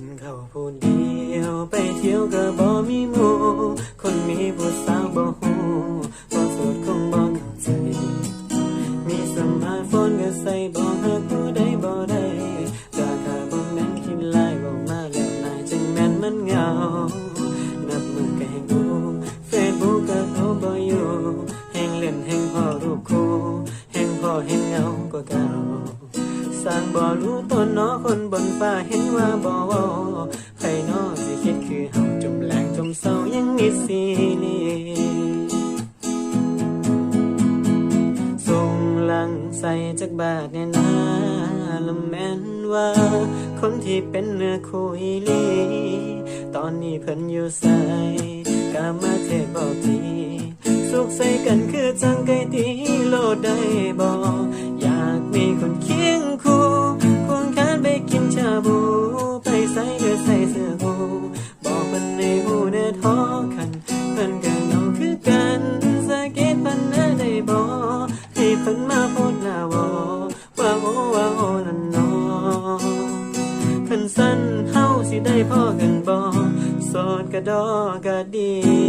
กินข้าวผู้เดียว ไปเที่ยวก็บ่มีหมู่คนมีผู้สาวบ่ ร้างบ่รู้ต้นนอคนบนฟ้าเห็นว่าบ่เว้าไผเนอสิคิดคือเฮาจมแรงจมเศร้ายังนิดสีนี้ส่งหลังใส่จากบาทเนี่ยนะละแม่นว่า คนที่เป็นเนื้อคู่อีหลี ตอนนี้เพิ่นอยู่ใส่กามาเทบอกทีสุขใส่กันคือจังไกตีโลดได้บอก ได้พ่อกันบ่โสดกระดอกระดี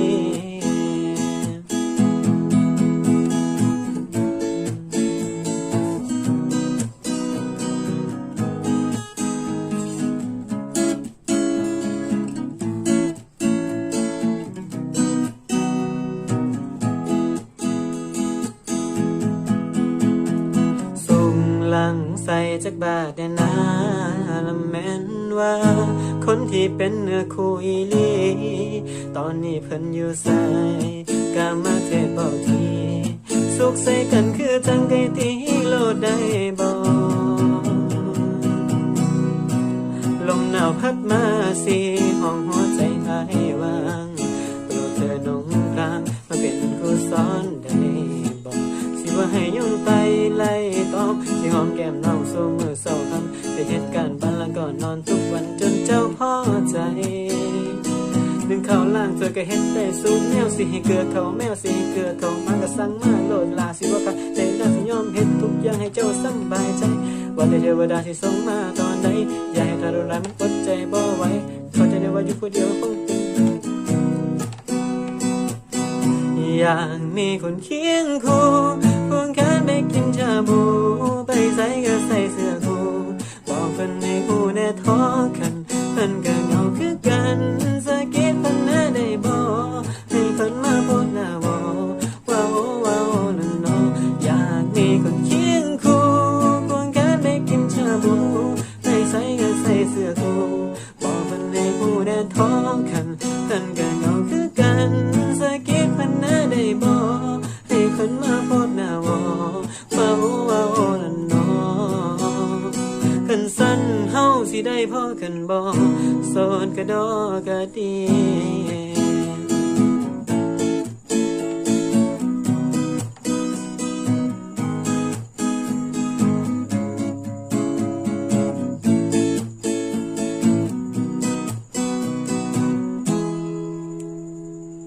ใส่จากบาทเนี่ยนะละแม่นว่า คนที่เป็นเนื้อคู่อีหลี ตอนนี้เพิ่นอยู่ใส่กามาเทศบอกทีสุขใส่กันคือจังไกตีโลดได้บอกลมหนาวพัดมาสีห้องหัวใจหายวางโปรดเธอนงพรางมาเป็นครูสอนได้บอกสิ ว่าให้ยุ่งไปไล่ตอบสิหอมแก้มน้องสู้มือเศร้าคำได้เหตุการณ์บ้านละก่อนนอนทุกวันจนเจ้าพอใจหนึ่งข้าล่างเธอก็เฮ็ดได้สูงแนวสิให้เกลือเขาแมวสิให้เกลือเขามาก็สั่งมาโหลดลาสิว่ากันใจน่าสยอมเฮ็ดทุกอย่างให้เจ้าสบายใจว่าแต่เทวดาที่ส่งมาตอนใดอย่าให้ทารุณมันอดใจบ่ไหวเข้าใจได้ว่าอยู่ผู้เดียวคงอยากมีคนเคียงคู่ กิ กันบ่โซนกระดอกะดี